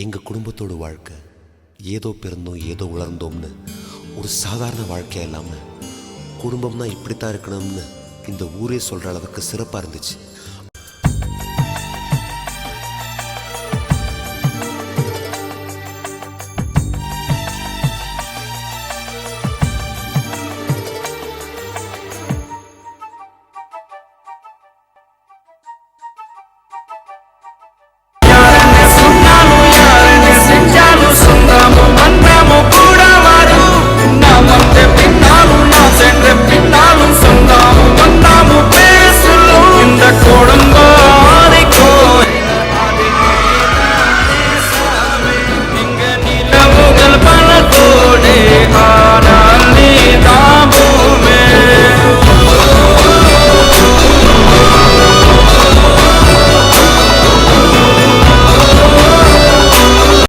எங்கள் குடும்பத்தோட வாழ்க்கை ஏதோ பிறந்தோம் ஏதோ வளர்ந்தோம்னு ஒரு சாதாரண வாழ்க்கை இல்லாமல் குடும்பம்னா இப்படித்தான் இருக்கணும்னு இந்த ஊரே சொல்கிற அளவுக்கு சிறப்பாக இருந்துச்சு.